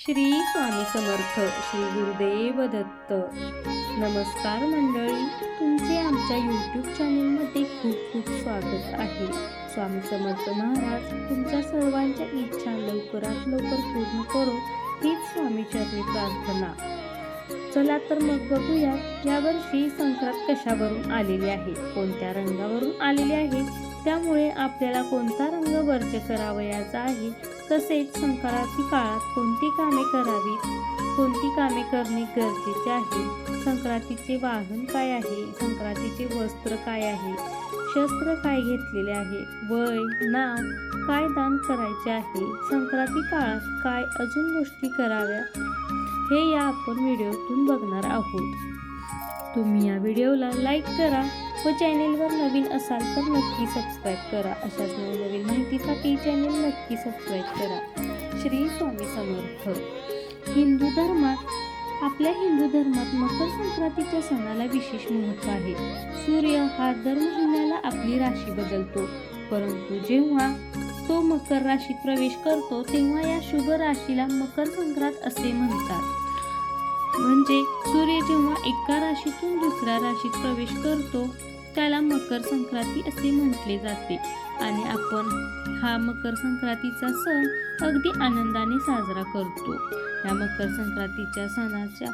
श्री स्वामी समर्थ श्री गुरुदेव दत्त. नमस्कार मंडळी तुमचे आमच्या यूट्यूब चॅनेलमध्ये खूप खूप स्वागत आहे. स्वामी समर्थ महाराज तुमच्या सर्वांच्या इच्छा लवकरात लवकर पूर्ण करो हीच स्वामीचरणी प्रार्थना. चला तर मग बघूया यावर्षी संक्रांत कशावरून आलेली आहे कोणत्या रंगावरून आलेली आहे? त्यामुळे आपल्याला कोणता रंग वर्ज करावयाचा आहे? तसेच संक्रांती काळात कोणती कामे करावीत? कोणती कामे करणे गरजेचे आहे? संक्रांतीचे वाहन काय आहे? संक्रांतीचे वस्त्र काय आहे? शस्त्र काय घेतलेले आहे? वय नाव काय दान करायचे आहे? संक्रांती काळात काय अजून गोष्टी कराव्या? हे या आपण व्हिडिओतून बघणार आहोत. तुम्ही या व्हिडिओला लाईक करा व चॅनेलवर नवीन असाल तर नक्की सबस्क्राईब करा. अशाच नवनवीन माहितीसाठी चॅनेल नक्की सबस्क्राईब करा. श्री स्वामी समर्थ. हिंदू धर्मात आपल्या हिंदू धर्मात मकर संक्रांतीच्या सणाला विशेष महत्त्व आहे. सूर्य हा दर महिन्याला आपली राशी बदलतो. परंतु जेव्हा तो मकर राशीत प्रवेश करतो तेव्हा या शुभ राशीला मकर संक्रांत असे म्हणतात. म्हणजे सूर्य जेव्हा एका राशीतून दुसऱ्या राशीत प्रवेश करतो त्याला मकर संक्रांती असे म्हटले जाते. आणि आपण हा मकर संक्रांतीचा सण अगदी आनंदाने साजरा करतो. या मकर संक्रांतीच्या सणाच्या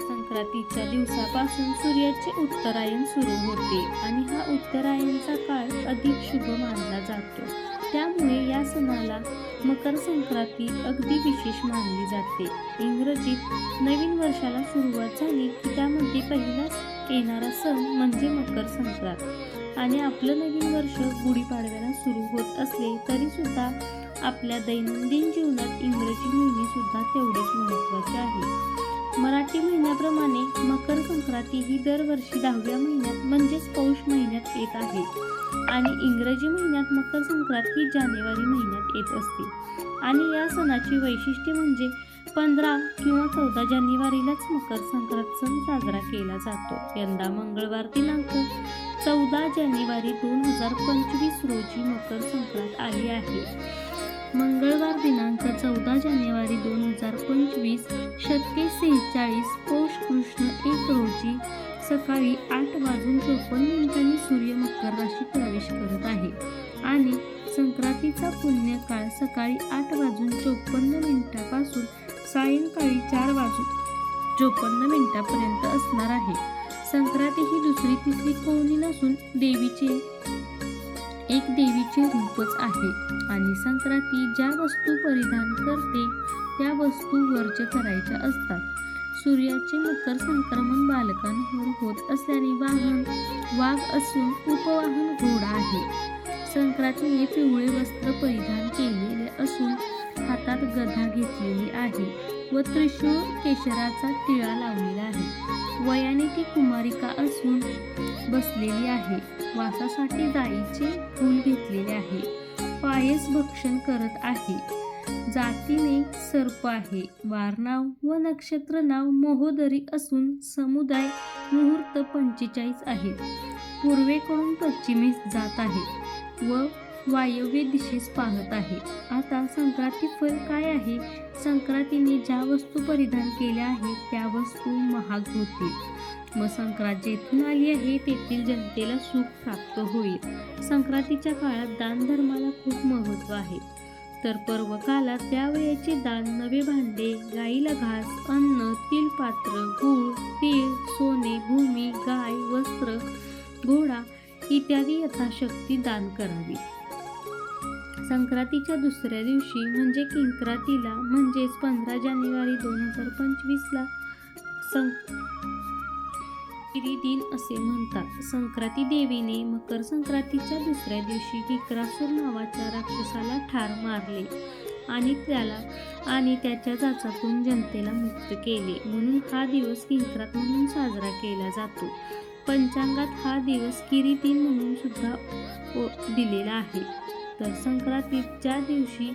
संक्रांतीच्या दिवसापासून सूर्याचे उत्तरायण सुरू होते. आणि हा उत्तरायणचा काळ अधिक शुभ मानला जातो. त्यामुळे या सणाला मकर संक्रांती अगदी विशेष मानली जाते. इंग्रजीत नवीन वर्षाला सुरुवात झाली की त्यामध्ये पहिलाच येणारा सण म्हणजे मकर संक्रांत. आणि आपलं नवीन वर्ष गुढीपाडव्याला सुरू होत असले तरी सुद्धा आपल्या दैनंदिन जीवनात इंग्रजी महिने सुद्धा तेवढेच महत्त्वाचे आहे. मराठी महिन्याप्रमाणे मकर संक्रांती ही दरवर्षी दहाव्या महिन्यात म्हणजेच पौष महिन्यात येत आहे. आणि इंग्रजी महिन्यात मकर संक्रांत ही जानेवारी महिन्यात येत असते. आणि या सणाची वैशिष्ट्य म्हणजे पंधरा किंवा चौदा जानेवारीलाच मकर संक्रांत सण साजरा केला जातो. यंदा मंगळवार दिनांक चौदा जानेवारी दोन हजार पंचवीस रोजी मकर संक्रांत आली आहे. मंगळवार दिनांक चौदा जानेवारी दोन हजार पंचवीस शतके सेहेचाळीस पौष कृष्ण एक रोजी सकाळी आठ वाजून चोपन्न मिनिटांनी सूर्य मकर राशीत प्रवेश करत आहे. आणि संक्रांतीचा पुण्यकाळ सकाळी आठ वाजून चोपन्न मिनिटापासून सायंकाळी चार वाजून चोपन्न मिनिटापर्यंत असणार आहे. संक्रांती ही दुसरी तिसरी कोणी नसून देवीचे एक देवीचे रूपच आहे आणि संक्रांती ज्या वस्तू परिधान करते त्या वस्तू वर्ज करायच्या असतात. सूर्याचे मकर संक्रमण बालकांवर होत असल्याने वाहन वाघ असून उपवाहन घोडा आहे. संक्रांतीने पिवळे वस्त्र परिधान केलेले असून हातात गदा घेतलेली आहे. व त्रिशूळ केशराचा टिळा लावलेला आहे. वयाने ती कुमारिका असून बसलेली आहे. वासासाठी जाईचे फूल घेतलेले आहे. पायस भक्षण करत आहे. जातीने सर्प आहे. वारनाव व नक्षत्र नाव महोदरी असून समुदाय मुहूर्त पंचेचाळीस आहे. पूर्वेकडून पश्चिमेस जात आहे व वायव्य दिशेस पाहत आहे. आता संक्रांती फल काय आहे? संक्रांतीने ज्या वस्तू परिधान केल्या आहेत त्या वस्तू महाग होतील. मग संक्रांत जेथून आली आहे तेथील जनतेला सुख प्राप्त होईल. संक्रांतीच्या काळात दानधर्माला खूप महत्त्व आहे. तर पर्व कालात त्यावेळेचे दान नवे भांडे गाईला घास अन्न तिलपात्र गूळ तीळ सोने भूमी गाय वस्त्र घोडा इत्यादी यथाशक्ती दान करावी. संक्रांतीच्या दुसऱ्या दिवशी म्हणजे किंक्रातीला म्हणजेच पंधरा जानेवारी दोन हजार पंचवीसला सं दिन असे म्हणतात. संक्रांती देवीने मकर संक्रांतीच्या दुसऱ्या दिवशी किक्रासूर नावाच्या राक्षसाला ठार मारले आणि त्याला आणि त्याच्या जाचातून जनतेला मुक्त केले. म्हणून हा दिवस किंक्रात म्हणून साजरा केला जातो. पंचांगात हा दिवस किरीतीन म्हणून सुद्धा ओ- दिलेला आहे. तर संक्रांतीच्या दिवशी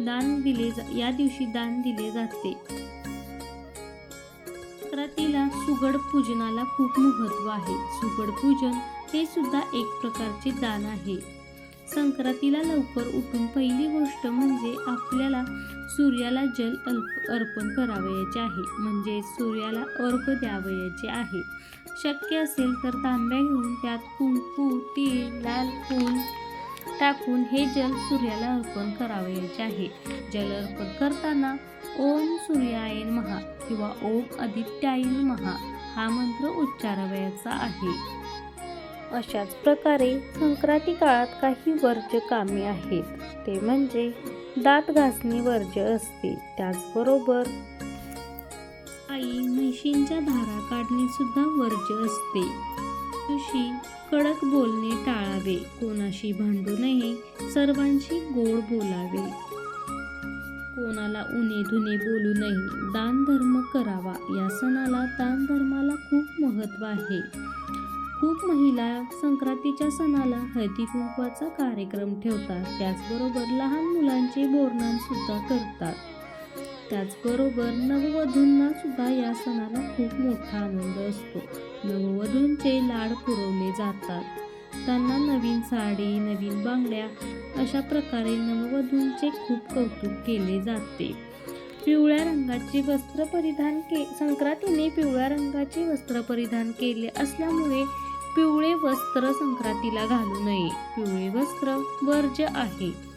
दान दिले जा या दिवशी दान दिले जाते. संक्रांतीला सुगड पूजनाला खूप महत्त्व आहे. सुगड पूजन हे सुद्धा एक प्रकारचे दान आहे. संक्रांतीला लवकर उठून पहिली गोष्ट म्हणजे आपल्याला सूर्याला जल अल्प अर्पण करावयाचे आहे. म्हणजे सूर्याला अर्घ द्यावयाचे आहे. शक्य असेल तर तांब्या घेऊन त्यात कुंकू तीळ लाल फूल टाकून हे जल सूर्याला अर्पण करावयाचे आहे. जल अर्पण करताना ओम सूर्याय महा किंवा ओम आदित्याय महा हा मंत्र उच्चारावयाचा आहे. अशाच प्रकारे संक्रांती काळात काही वर्ज्य कामे आहेत. ते म्हणजे दात घासणे वर्ज्य असते. त्याचबरोबर आई म्हशींच्या धारा काढणे सुद्धा वर्ज्य असते. तुशी कडक बोलणे टाळावे. कोणाशी भांडू नये सर्वांशी गोड बोलावे. कोणाला उणे धुने बोलू नये दान धर्म करावा. या सणाला दान धर्माला खूप महत्त्व आहे. खूप महिला संक्रांतीच्या सणाला हळदी कुंकवाचा कार्यक्रम ठेवतात. त्याचबरोबर लहान मुलांचे बोरनान सुद्धा करतात. त्याचबरोबर नववधूंना सुद्धा या सणाला खूप मोठा आनंद असतो. नववधूंचे लाड पुरवले जातात. त्यांना नवीन साडी नवीन बांगड्या अशा प्रकारे नववधूंचे खूप कौतुक केले जाते. पिवळ्या रंगाचे वस्त्र परिधान के संक्रांतीने पिवळ्या रंगाचे वस्त्र परिधान केले असल्यामुळे पिवळे वस्त्र संक्रांतीला घालू नये. पिवळे वस्त्र वर्ज्य आहे.